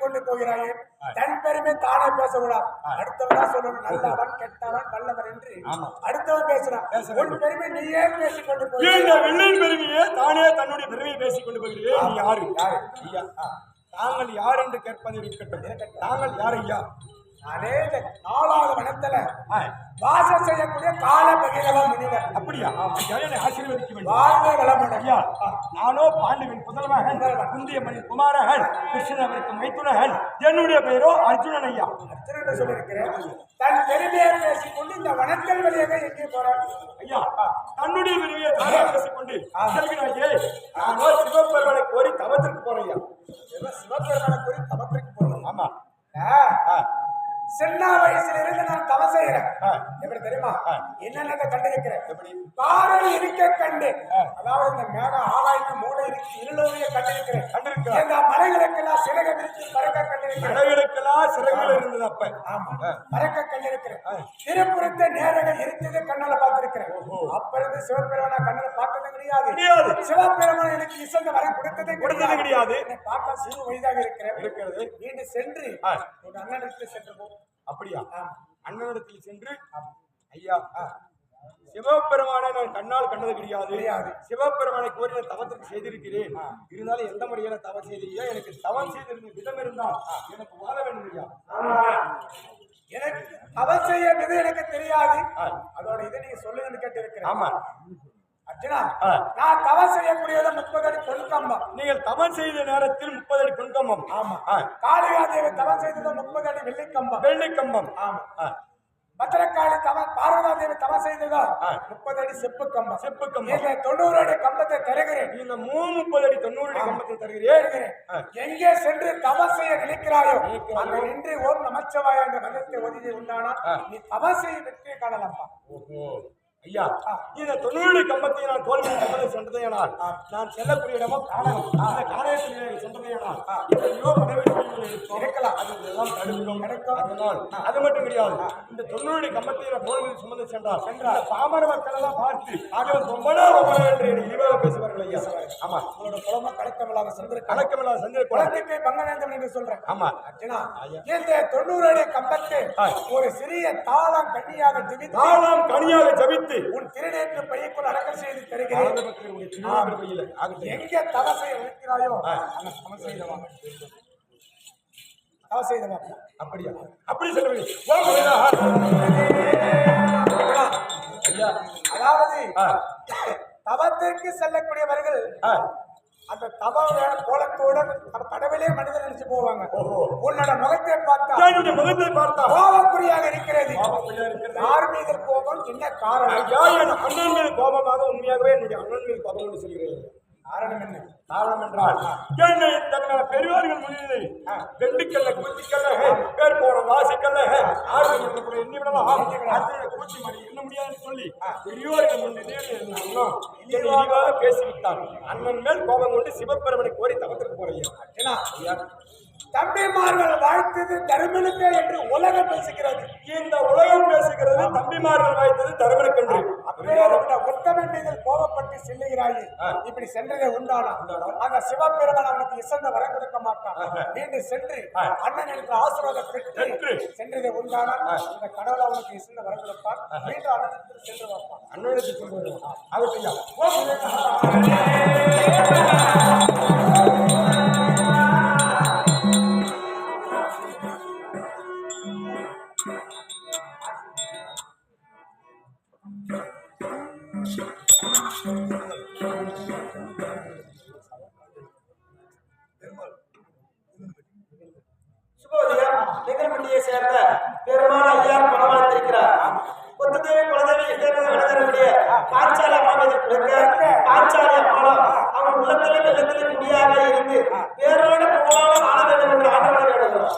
பேசிக்கொண்டு போகிறாயே. தன் பெருமை தானே பேசக்கூடாது. அடுத்தவனா சொல்லணும். நல்லவன் கெட்டவன் வல்லவன் என்று. அடுத்தவன் பேசுறான். பேச உன். பெருமை நீயே பேசிக்கொண்டு இந்த போகிறாய் வில்லின் பெருமையே தானே தன்னுடைய பெருமையை பேசிக் கொண்டு போகிறேன் நீ யாரு? யாரு? ஐயா. தாங்கள் யார் என்று கேட்பது இருக்கட்டும். தாங்கள் யார் ஐயா? இந்த நாலாவது வனத்துல வாசம் செய்யக்கூடிய கால பகிரவ முனிவர். அப்படியா? ஆசீர்வதிக்க வேண்டும். வாழ்க வளமுடன். ஐயா நானோ பாண்டுவின் புதல்வன் குந்தியம்மனின் குமாரன் கிருஷ்ணவருக்கு மைத்துனன் என்னுடைய பெயரோ அர்ஜுனன் ஐயா. அர்ஜுனன் சொல்லியிருக்கிறேன். தன் பெருமையை பேசிக்கொண்டு இந்த வனத்தில் வழியாக எங்கே போறான் ஐயா தன்னுடைய பெருமையை தானே பேசிக்கொண்டு செல்கிறாயே? நானோ சிவபெருமனை கோரி தவத்திற்கு போறேன் ஐயா. சிவபெருமானை குறி தவத்திற்கு போறோம் ஆமா. ஆ, சின்ன வயசுல இருந்து நான் தவம் செய்யறேன். எப்படி தெரியுமா. என்னென்ன கண்டிருக்கிறேன் எப்படி? காரணி இருக்க கண்டு. அதாவது இந்த மேக ஆகாயத்து மூளை இருக்கு இருளவைய கண்டிருக்கிறேன் கண்டிருக்கிறாய். இந்த மலைகளுக்கெல்லாம் சிறக விரித்து பறக்க கண்டிருக்கிறேன் கடைகளுக்கெல்லாம் சிறகுகள் இருந்தது அப்ப. ஆமா. பறக்க கண்டிருக்கிறேன் திருப்புறத்தை நேரங்கள் இருந்தது கண்ணால பார்த்திருக்கிறேன். அப்ப இருந்து சிவபெருமானா கண்ணால பார்த்தது கிடையாது. சிவபெருமான் எனக்கு இசந்த வரம் கொடுத்ததே கொடுத்தது கிடையாது. பார்த்தா சிறு வயதாக இருக்கிறேன். இருக்கிறது. மீண்டும் சென்று அண்ணனுக்கு சென்று போ. அப்படியா. அண்ணனிடத்தில் சென்று ஐயா சிவபெருமானை நான் கண்ணால் கண்டது கிடையாது. சிவபெருமானை கோரி நான் தவத்திற்கு செய்திருக்கிறேன். இருந்தாலும் எந்த முறையில தவம் செய்திருக்கியா எனக்கு தவம் செய்திருந்த விதம் இருந்தால் எனக்கு வாழ வேண்டும் ஐயா. எனக்கு தவம் செய்ய எனக்கு தெரியாது. அதோட இதை நீங்க சொல்லுங்கன்னு கேட்டு இருக்கிறேன் ஆமா. அர்ஜுனா. நான் தவம் செய்யக்கூடியது முப்பது அடி தொல்கம்பம் நீங்கள் தவம் செய்த நேரத்தில் முப்பது அடி குங்கம்பம் ஆமா. காளிகா தேவி தவம் செய்தது முப்பது அடி வெள்ளிக்கம்பம் வெள்ளி கம்பம் ஆமா. ஆ, பத்திரகாளி தவம் பார்வதா தேவி தவம் செய்ததோ. முப்பது அடி செப்பு கம்பம் செப்பு கம்பம். இந்த தொண்ணூறு அடி கம்பத்தை தருகிறேன். இந்த மூணு முப்பது அடி தொண்ணூறு அடி கம்பத்தை தருகிறேன். எங்கே சென்று தவம் செய்ய நினைக்கிறாயோ. அங்க நின்று ஓம் நமச்சிவாய என்ற மதத்தை ஒதுக்கி உண்டானா. நீ தவம் செய்ய வெற்றியை காணலாம்ப்பா. ஓஹோ. ஐயா இந்த தொண்ணூறு கம்பத்தை நான் தோல்வி கம்பத்தை சென்றதையானால் நான் செல்லக்கூடிய இடமோ காணகம் அந்த காணகத்தில் சென்றதையானால் எத்தனையோ பதவிகள் இருக்கும் இருக்கலாம். அது எல்லாம் தடுக்கும். அதனால் அது மட்டும் கிடையாது இந்த தொண்ணூறு கம்பத்தை நான் தோல்வி சுமந்து சென்றால் சென்றால். பாமர மக்கள் எல்லாம் பார்த்து ரொம்பனா ரொம்ப என்று என்னை இழிவாக பேசுவார்கள் ஐயா. ஆமா. உங்களோட குழம்பு கலக்கமில்லாத சென்று கணக்கமில்லா செஞ்சு குளத்துக்கு பங்கநேந்தம் என்று சொல்றேன். ஆமா. அர்ஜுனா இந்த தொண்ணூறு கம்பத்தை. ஒரு சிறிய தாளம் கண்ணியாக ஜெபித்து தாளாம் கனியாக ஜபித்து உன் திருநேற்று பையக்குள் அடக்கம் செய்து தருகிறேன். எங்கே தவ செய்ய நிற்கிறாயோ ஆ. அங்க தவ செய்தவா தவ செய்தவா அப்படியா? அப்படி சொல்லுங்க ஐயா. அதாவது. தவத்திற்கு செல்லக்கூடியவர்கள் அந்த தவ கோலத்தோட கடவுளே மனிதன் நினைச்சு போவாங்க. உன்னோட முகத்தை பார்த்தா என்னுடைய முகத்தை பார்த்தா கோபக்குறியாக இருக்கிறது. யார் மீது கோபம்? என்ன காரணம்? அண்ணன் மீது கோபமாக உண்மையாகவே என்னுடைய அண்ணன் மீது கோபம் என்று சொல்கிறேன். காரணம் என்ன? காரணம் என்றால் என்னை தன்னை பெரியவர்கள் முன்னிலை வெண்டிக்கல்ல குச்சிக்கல்ல பேர் போன வாசிக்கல்ல எண்ணி விடலாம் மணி என்ன முடியாதுன்னு சொல்லி முன்னிலையில் அண்ணன் மேல் கோபம் கொண்டு சிவபெருமனை கோரி தவத்திற்கு போறேன் ஏன்னா தம்பிமார்கள் வாழ்த்தது தருமனுக்கு என்று உலகம் பேசுகிறது. இந்த உலகம் பேசுகிறது தம்பிமார்கள் வாழ்த்தது தருமனுக்கு என்று அப்படியே மீது கோபப்பட்டு செல்லுகிறாயே. இப்படி சென்றதே உண்டானா? அந்த சிவபெருமன் அவனுக்கு இசந்த வர கொடுக்க மாட்டான். மீண்டும் சென்று ஆ. அண்ணன் என்று ஆசீர்வாதம் பெற்று. சென்றதே உண்டானா? இந்த கடவுள் அவனுக்கு இசந்த வர கொடுப்பான். மீண்டும் அண்ணனுக்கு சென்று வைப்பான் அண்ணனுக்கு சொல்வது ஆகட்டையா சுபோதயம் நெகர்பட்டியை சேர்ந்த பெருமான ஐயார் பணமாத்திருக்கிறார் கொத்ததேவி குலதேவி இசைமக விளங்கக்கூடிய பாஞ்சால மாமதி பிறக்க பாஞ்சாலி அம்மாளும் அவன் உள்ளத்திலும் இல்லத்திலும் குடியாக இருந்து பேரோடு புகழோடு ஆள வேண்டும் என்று ஆட்டப்பட வேண்டும்.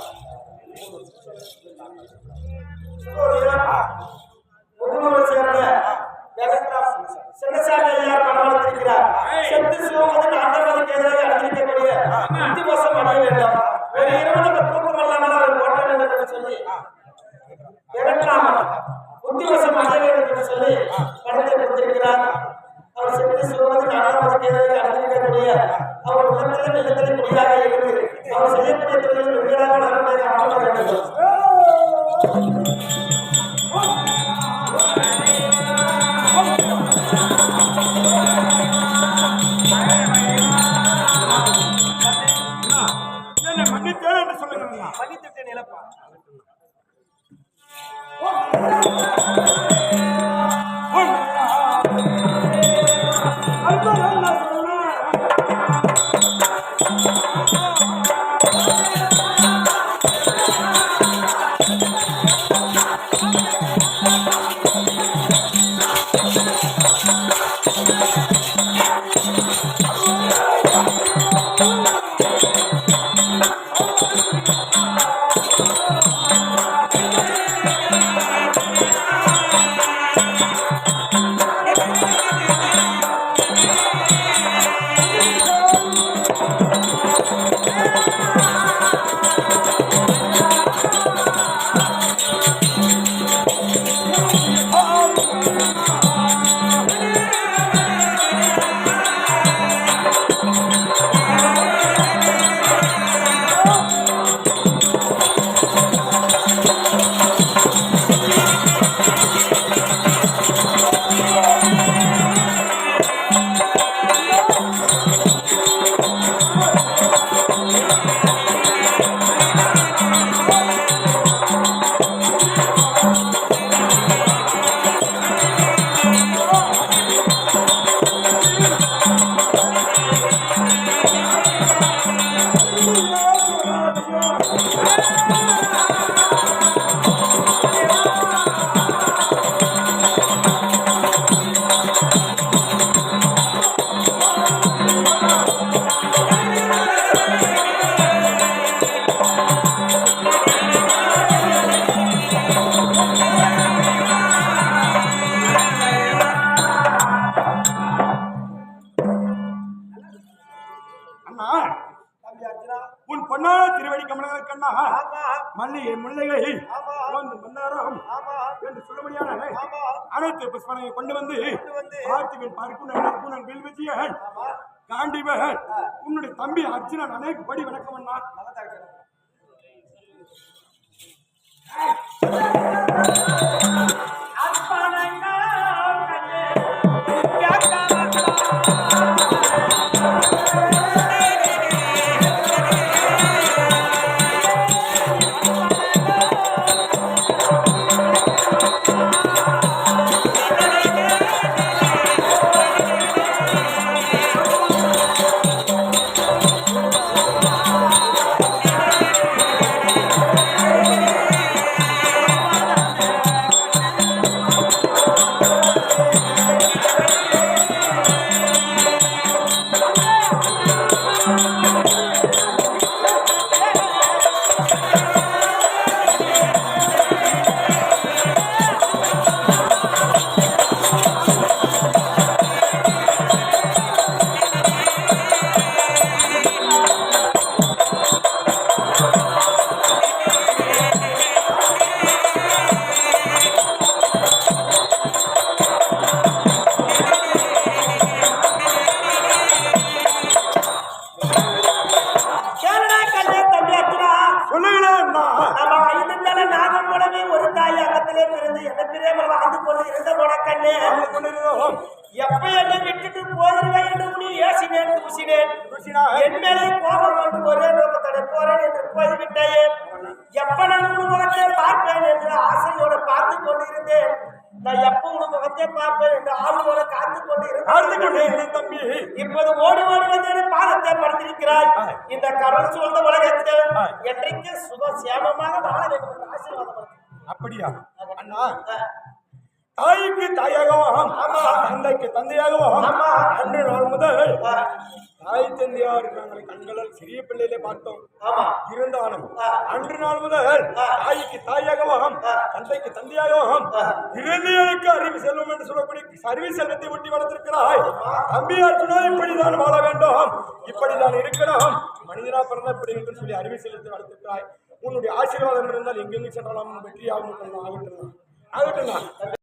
அவித்திட்டு நிலப்பா. அண்ணா மல்லிகை முல்லைகை ஆமா. ரோந்து மன்னாரம் என்று சொல்லும்படியான அனைத்து புஷ்பனை கொண்டு வந்து பார்த்திபன் வில்விஜயன் ஆமா. காண்டிவன் உன்னுடைய தம்பி அர்ஜுனன் அநேக படி வணக்கம் அண்ணா. நல்லா தான் என் மேலே கோபம் கொண்டு ஒரே நோக்கத்தோட போறேன் என்று போய்விட்டேன். எப்ப நான் உன் முகத்தை பார்ப்பேன் என்று ஆசையோட பார்த்து கொண்டிருந்தேன். நான் எப்ப உன் முகத்தை பார்ப்பேன் என்று ஆவலோட காத்து கொண்டு பார்த்து கொண்டே இருந்தேன் இருந்தேன் தம்பி. இப்போது ஓடி ஓடி வந்து படுத்திருக்கிறாய். இந்த கடல் சூழ்ந்த உலகத்தில் என்றைக்கு சுக சேமமாக வாழ வேண்டும் என்று ஆசீர்வாதம். அப்படியா? அண்ணா தாய்க்கு தாயாகவும். தந்தைக்கு தந்தையாகவும். அன்று நாள் முதல் தாய் தந்தையார் நாங்கள் கண்களால் சிறிய பிள்ளையிலே பார்த்தோம் ஆமா இருந்தாலும். அன்று நாள் முதல். தாய்க்கு தாயாகவும். தந்தைக்கு தந்தையாகவும். இறுதியனுக்கு அறிவு செல்வம் என்று சொல்லக்கூடிய அறிவு செல்வத்தை ஒட்டி வளர்த்திருக்கிறாய் தம்பி அர்ஜுனா இப்படிதான் வாழ வேண்டும் இப்படிதான் இருக்கணும் மனிதனா பிறந்த இப்படி என்று சொல்லி அறிவு செல்வத்தை வளர்த்திருக்கிறாய் உன்னுடைய ஆசீர்வாதம் இருந்தால் எங்கெங்கு சென்றாலும் வெற்றியாகும் ஆகட்டும் ஆகட்டும்